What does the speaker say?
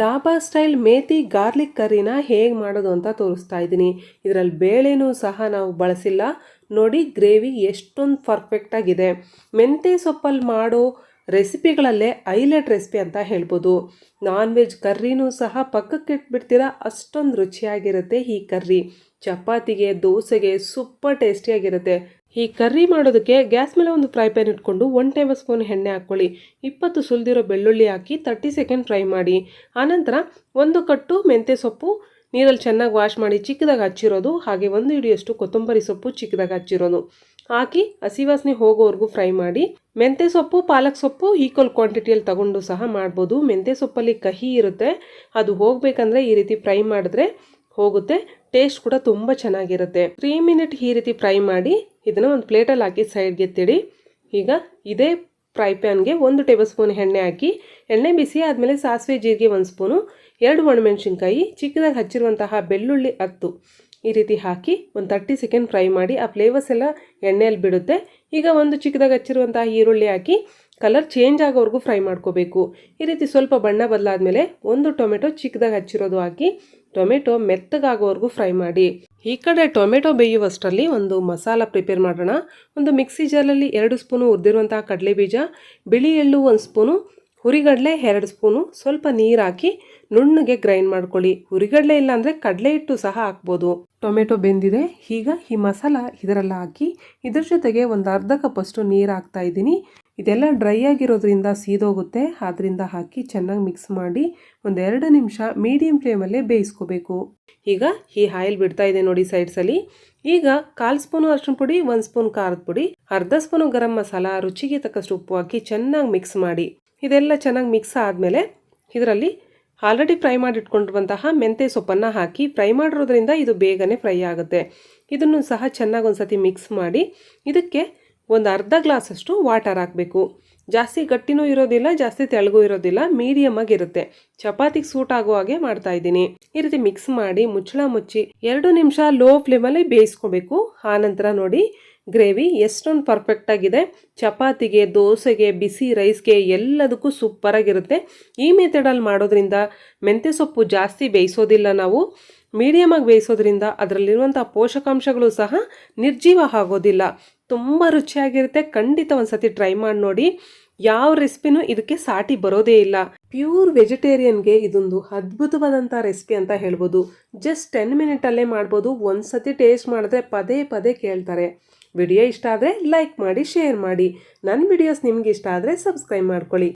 Dhaba style ಮೇತಿ garlic ಕರಿನ ಹೇಗೆ ಮಾಡೋದು ಅಂತ ತೋರಿಸ್ತಾ ಇದ್ದೀನಿ. ಇದರಲ್ಲಿ ಬೇಳೆನೂ ಸಹ ನಾವು ಬಳಸಿಲ್ಲ. ನೋಡಿ, ಗ್ರೇವಿ ಎಷ್ಟೊಂದು ಪರ್ಫೆಕ್ಟಾಗಿದೆ ಮೆಂತ್ಯ ಸೊಪ್ಪಲ್ಲಿ ಮಾಡೋ ರೆಸಿಪಿಗಳಲ್ಲೇ ಐಲೆಟ್ ರೆಸಿಪಿ ಅಂತ ಹೇಳ್ಬೋದು. ನಾನ್ ವೆಜ್ ಕರ್ರಿನೂ ಸಹ ಪಕ್ಕಕ್ಕೆ ಇಟ್ಬಿಡ್ತೀರಾ? ಅಷ್ಟೊಂದು ರುಚಿಯಾಗಿರುತ್ತೆ ಈ ಕರ್ರಿ. ಚಪಾತಿಗೆ, ದೋಸೆಗೆ ಸೂಪರ್ ಟೇಸ್ಟಿಯಾಗಿರುತ್ತೆ. ಈ ಕರ್ರಿ ಮಾಡೋದಕ್ಕೆ ಗ್ಯಾಸ್ ಮೇಲೆ ಒಂದು ಫ್ರೈ ಪ್ಯಾನ್ ಇಟ್ಕೊಂಡು ಒನ್ ಟೇಬಲ್ ಸ್ಪೂನ್ ಎಣ್ಣೆ ಹಾಕ್ಕೊಳ್ಳಿ. ಇಪ್ಪತ್ತು ಸುಲಿದಿರೋ ಬೆಳ್ಳುಳ್ಳಿ ಹಾಕಿ ತರ್ಟಿ ಸೆಕೆಂಡ್ ಫ್ರೈ ಮಾಡಿ. ಆನಂತರ ಒಂದು ಕಟ್ಟು ಮೆಂತ್ಯ ಸೊಪ್ಪು, ನೀರಲ್ಲಿ ಚೆನ್ನಾಗಿ ವಾಶ್ ಮಾಡಿ ಚಿಕ್ಕದಾಗಿ ಹಚ್ಚಿರೋದು, ಹಾಗೆ ಒಂದು ಹಿಡಿಯಷ್ಟು ಕೊತ್ತಂಬರಿ ಸೊಪ್ಪು ಚಿಕ್ಕದಾಗಿ ಹಚ್ಚಿರೋದು. ಹಾಕಿ ಹಸಿ ವಾಸನೆ ಹೋಗೋವರೆಗೂ ಫ್ರೈ ಮಾಡಿ. ಮೆಂತ್ಯ ಸೊಪ್ಪು, ಪಾಲಕ್ ಸೊಪ್ಪು ಈಕ್ವಲ್ ಕ್ವಾಂಟಿಟಿಯಲ್ಲಿ ತಗೊಂಡು ಸಹ ಮಾಡ್ಬೋದು. ಮೆಂತ್ಯ ಸೊಪ್ಪಲ್ಲಿ ಕಹಿ ಇರುತ್ತೆ. ಅದು ಹೋಗಬೇಕಂದ್ರೆ ಈ ರೀತಿ ಫ್ರೈ ಮಾಡಿದ್ರೆ ಹೋಗುತ್ತೆ. ಟೇಸ್ಟ್ ಕೂಡ ತುಂಬ ಚೆನ್ನಾಗಿರುತ್ತೆ. ತ್ರೀ ಮಿನಿಟ್ ಈ ರೀತಿ ಫ್ರೈ ಮಾಡಿ ಇದನ್ನು ಒಂದು ಪ್ಲೇಟಲ್ಲಿ ಹಾಕಿ ಸೈಡ್ಗೆ ಎತ್ತಿಡಿ. ಈಗ ಇದೇ ಫ್ರೈ ಪ್ಯಾನ್ಗೆ ಒಂದು ಟೇಬಲ್ ಸ್ಪೂನ್ ಎಣ್ಣೆ ಹಾಕಿ, ಎಣ್ಣೆ ಬಿಸಿ ಆದಮೇಲೆ ಸಾಸಿವೆ, ಜೀರಿಗೆ ಒಂದು ಸ್ಪೂನು ಎರಡು ಒಣಮೆಣಸಿನ್ಕಾಯಿ, ಚಿಕ್ಕದಾಗಿ ಹಚ್ಚಿರುವಂತಹ ಬೆಳ್ಳುಳ್ಳಿ ಹತ್ತು. ಈ ರೀತಿ ಹಾಕಿ ಒಂದು ತರ್ಟಿ ಸೆಕೆಂಡ್ ಫ್ರೈ ಮಾಡಿ ಆ ಫ್ಲೇವರ್ಸ್ ಎಲ್ಲ ಎಣ್ಣೆಯಲ್ಲಿ ಬಿಡುತ್ತೆ. ಈಗ ಒಂದು ಚಿಕ್ಕದಾಗಿ ಹಚ್ಚಿರುವಂತಹ ಈರುಳ್ಳಿ ಹಾಕಿ ಕಲರ್ ಚೇಂಜ್ ಆಗೋವರೆಗೂ ಫ್ರೈ ಮಾಡ್ಕೋಬೇಕು. ಈ ರೀತಿ ಸ್ವಲ್ಪ ಬಣ್ಣ ಬದಲಾದ್ಮೇಲೆ ಒಂದು ಟೊಮೆಟೊ ಚಿಕ್ಕದಾಗಿ ಹಚ್ಚಿರೋದು ಹಾಕಿ ಟೊಮೆಟೊ ಮೆತ್ತಗಾಗೋವರೆಗೂ ಫ್ರೈ ಮಾಡಿ. ಈ ಕಡೆ ಟೊಮೆಟೊ ಬೇಯುವಷ್ಟರಲ್ಲಿ ಒಂದು ಮಸಾಲ ಪ್ರಿಪೇರ್ ಮಾಡೋಣ. ಒಂದು ಮಿಕ್ಸಿ ಜಾರಲ್ಲಿ ಎರಡು ಸ್ಪೂನು ಹುರಿದಿರುವಂತಹ ಕಡಲೆ ಬೀಜ, ಬಿಳಿ ಎಳ್ಳು ಒಂದು ಸ್ಪೂನು ಹುರಿಗಡಲೆ ಎರಡು ಸ್ಪೂನು, ಸ್ವಲ್ಪ ನೀರು ಹಾಕಿ ನುಣ್ಣಗೆ ಗ್ರೈಂಡ್ ಮಾಡ್ಕೊಳ್ಳಿ. ಹುರಿಗಡಲೆ ಇಲ್ಲ ಅಂದರೆ ಕಡಲೆ ಹಿಟ್ಟು ಸಹ ಹಾಕ್ಬೋದು. ಟೊಮೆಟೊ ಬೆಂದಿದೆ. ಈಗ ಈ ಮಸಾಲ ಇದರಲ್ಲ ಹಾಕಿ ಇದ್ರ ಜೊತೆಗೆ ಒಂದು ಅರ್ಧ ಕಪ್ಪಷ್ಟು ನೀರು ಹಾಕ್ತಾ ಇದ್ದೀನಿ. ಇದೆಲ್ಲ ಡ್ರೈ ಆಗಿರೋದ್ರಿಂದ ಸೀದೋಗುತ್ತೆ. ಆದ್ದರಿಂದ ಹಾಕಿ ಚೆನ್ನಾಗಿ ಮಿಕ್ಸ್ ಮಾಡಿ ಒಂದೆರಡು ನಿಮಿಷ ಮೀಡಿಯಂ ಫ್ಲೇಮಲ್ಲೇ ಬೇಯಿಸ್ಕೋಬೇಕು. ಈಗ ಈ ಆಯಿಲ್ ಬಿಡ್ತಾ ಇದೆ ನೋಡಿ ಸೈಡ್ಸಲ್ಲಿ ಈಗ ಕಾಲು ಸ್ಪೂನು ಅರ್ಶಿನ ಪುಡಿ, ಒಂದು ಸ್ಪೂನ್ ಖಾರದ ಪುಡಿ, ಅರ್ಧ ಸ್ಪೂನು ಗರಂ ಮಸಾಲ, ರುಚಿಗೆ ತಕ್ಕಷ್ಟು ಉಪ್ಪು ಹಾಕಿ ಚೆನ್ನಾಗಿ ಮಿಕ್ಸ್ ಮಾಡಿ. ಇದೆಲ್ಲ ಚೆನ್ನಾಗಿ ಮಿಕ್ಸ್ ಆದಮೇಲೆ ಇದರಲ್ಲಿ ಆಲ್ರೆಡಿ ಫ್ರೈ ಮಾಡಿಟ್ಕೊಂಡಿರುವಂತಹ ಮೆಂತ್ಯ ಸೊಪ್ಪನ್ನು ಹಾಕಿ ಫ್ರೈ ಮಾಡಿರೋದ್ರಿಂದ ಇದು ಬೇಗನೆ ಫ್ರೈ ಆಗುತ್ತೆ. ಇದನ್ನು ಸಹ ಚೆನ್ನಾಗಿ ಒಂದು ಸತಿ ಮಿಕ್ಸ್ ಮಾಡಿ ಇದಕ್ಕೆ ಒಂದು ಅರ್ಧ ಗ್ಲಾಸಷ್ಟು ವಾಟರ್ ಹಾಕಬೇಕು. ಜಾಸ್ತಿ ಗಟ್ಟಿನೂ ಇರೋದಿಲ್ಲ, ಜಾಸ್ತಿ ತೆಳಗೂ ಇರೋದಿಲ್ಲ ಮೀಡಿಯಮ್ ಆಗಿರುತ್ತೆ ಚಪಾತಿಗೆ ಸೂಟ್ ಆಗೋ ಹಾಗೆ ಮಾಡ್ತಾ ಇದ್ದೀನಿ. ಈ ರೀತಿ ಮಿಕ್ಸ್ ಮಾಡಿ ಮುಚ್ಚಳ ಮುಚ್ಚಿ ಎರಡು ನಿಮಿಷ ಲೋ ಫ್ಲೇಮಲ್ಲಿ ಬೇಯಿಸ್ಕೋಬೇಕು. ಆನಂತರ ನೋಡಿ ಗ್ರೇವಿ ಎಷ್ಟೊಂದು ಪರ್ಫೆಕ್ಟ್ ಆಗಿದೆ. ಚಪಾತಿಗೆ, ದೋಸೆಗೆ, ಬಿಸಿ ರೈಸ್ಗೆ ಎಲ್ಲದಕ್ಕೂ ಸೂಪರಾಗಿರುತ್ತೆ ಈ ಮೆಥಡಲ್ಲಿ ಮಾಡೋದ್ರಿಂದ ಮೆಂತ್ಯ ಸೊಪ್ಪು ಜಾಸ್ತಿ ಬೇಯಿಸೋದಿಲ್ಲ ನಾವು. ಮೀಡಿಯಮ್ ಆಗಿ ಬೇಯಿಸೋದ್ರಿಂದ ಅದರಲ್ಲಿರುವಂಥ ಪೋಷಕಾಂಶಗಳು ಸಹ ನಿರ್ಜೀವ ಆಗೋದಿಲ್ಲ. ತುಂಬ ರುಚಿಯಾಗಿರುತ್ತೆ. ಖಂಡಿತ ಒಂದು ಸತಿ ಟ್ರೈ ಮಾಡಿ ನೋಡಿ. ಯಾವ ರೆಸಿಪಿನೂ ಇದಕ್ಕೆ ಸಾಟಿ ಬರೋದೇ ಇಲ್ಲ. ಪ್ಯೂರ್ ವೆಜಿಟೇರಿಯನ್ಗೆ ಇದೊಂದು ಅದ್ಭುತವಾದಂಥ ರೆಸಿಪಿ ಅಂತ ಹೇಳ್ಬೋದು. ಜಸ್ಟ್ ಟೆನ್ ಮಿನಿಟಲ್ಲೇ ಮಾಡ್ಬೋದು. ಒಂದು ಸತಿ ಟೇಸ್ಟ್ ಮಾಡಿದ್ರೆ ಪದೇ ಪದೇ ಕೇಳ್ತಾರೆ. ವಿಡಿಯೋ ಇಷ್ಟ ಆದರೆ ಲೈಕ್ ಮಾಡಿ, ಶೇರ್ ಮಾಡಿ. ನನ್ನ ವಿಡಿಯೋಸ್ ನಿಮ್ಗೆ ಇಷ್ಟ ಆದರೆ ಸಬ್ಸ್ಕ್ರೈಬ್ ಮಾಡ್ಕೊಳ್ಳಿ.